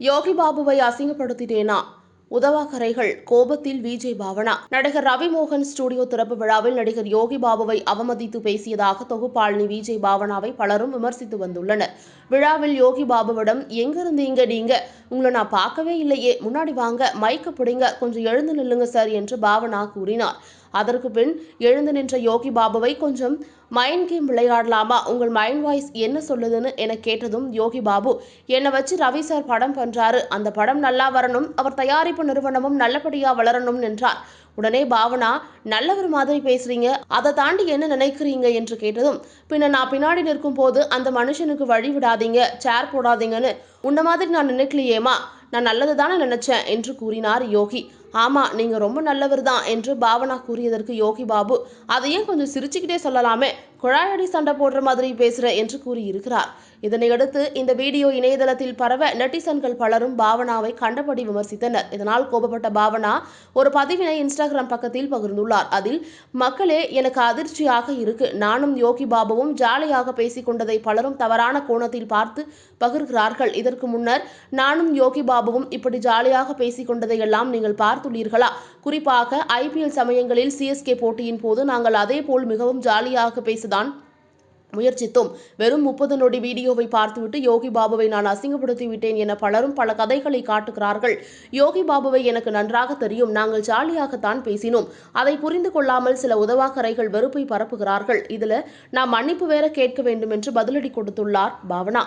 யோகி பாபுவை அசிங்கப்படுத்திட்டேனா? உதவாக்கரைகள் கோபத்தில் விஜய் பாவனா. நடிகர் ரவிமோகன் ஸ்டுடியோ திறப்பு விழாவில் நடிகர் யோகி பாபுவை அவமதித்து பேசியதாக தொகுப்பாளினி விஜய் பாவனாவை பலரும் விமர்சித்து வந்துள்ளனர். விழாவில் யோகி பாபுவிடம் எங்கிருந்தீங்க நீங்க? உங்களை நான் பார்க்கவே இல்லையே. முன்னாடி வாங்க மைக்க பிடிங்க. கொஞ்சம் எழுந்து நில்லுங்க சார் என்று பாவனா கூறினார். அதற்கு பின் எழுந்து நின்ற யோகி பாபுவை கொஞ்சம் மைண்ட் கேம் விளையாடலாமா? உங்கள் மைண்ட் வாய்ஸ் என்ன சொல்லுதுன்னு என கேட்டதும் யோகி பாபு என்னை வச்சு ரவி சார் படம் பண்றாரு. அந்த படம் நல்லா வரணும். அவர் தயாரிப்பு நிறுவனமும் நல்லபடியா வளரணும் என்றார். உடனே பாவனா நல்லவர் மாதிரி பேசுறீங்க. அதை தாண்டி என்ன நினைக்கிறீங்க? என்று கேட்டதும் பின்ன நான் பின்னாடி நிற்கும் போது அந்த மனுஷனுக்கு வழி விடாதீங்க. சேர் போடாதீங்கன்னு. உன்ன மாதிரி நான் நினைக்கலையேமா நான் நல்லது தானே நினைச்சேன் என்று கூறினார் யோகி. ஆமா நீங்க ரொம்ப நல்லவர் தான் என்று பாவனா கூறியதற்கு யோகி பாபு அதையும் கொஞ்சம் சிரிச்சுக்கிட்டே சொல்லலாமே குழாயடி சண்டை போடுற மாதிரி பேசுற என்று கூறியிருக்கிறார். இதனையடுத்து இந்த வீடியோ இணையதளத்தில் பரவ நெட்டிசன்கள் பலரும் பாவனாவை கண்டபடி விமர்சித்தனர். இதனால் கோபப்பட்ட பாவனா ஒரு பதிவினை இன்ஸ்டாகிராம் பக்கத்தில் பகிர்ந்துள்ளார். அதில் மக்களே எனக்கு அதிர்ச்சியாக இருக்கு. நானும் யோகி பாபுவும் ஜாலியாக பேசிக்கொண்டதை பலரும் தவறான கோணத்தில் பார்த்து பகிர்கிறார்கள். இதற்கு முன்னர் நானும் யோகி பாபுவும் இப்படி ஜாலியாக பேசிக்கொண்டதையெல்லாம் நீங்கள் நீங்கள் பார்த்துள்ளீர்களா குறிப்பாக ஐபிஎல் சமயங்களில் சிஎஸ்கே போட்டியின் போது நாங்கள் அதே போல் மிகவும் ஜாலியாக பேசதான் முயற்சித்தோம். வெறும் முப்பது நொடி வீடியோவை பார்த்துவிட்டு யோகி பாபுவை நான் அசிங்கப்படுத்தி விட்டேன் என பலரும் பல கதைகளை காட்டுகிறார்கள். யோகி பாபுவை எனக்கு நன்றாக தெரியும். நாங்கள் ஜாலியாகத்தான் பேசினோம். அதை புரிந்து கொள்ளாமல் சில உதவாக்கரைகள் வெறுப்பை பரப்புகிறார்கள். இதுல நான் மன்னிப்பு வேற கேட்க வேண்டும் என்று பதிலடி கொடுத்துள்ளார் பாவனா.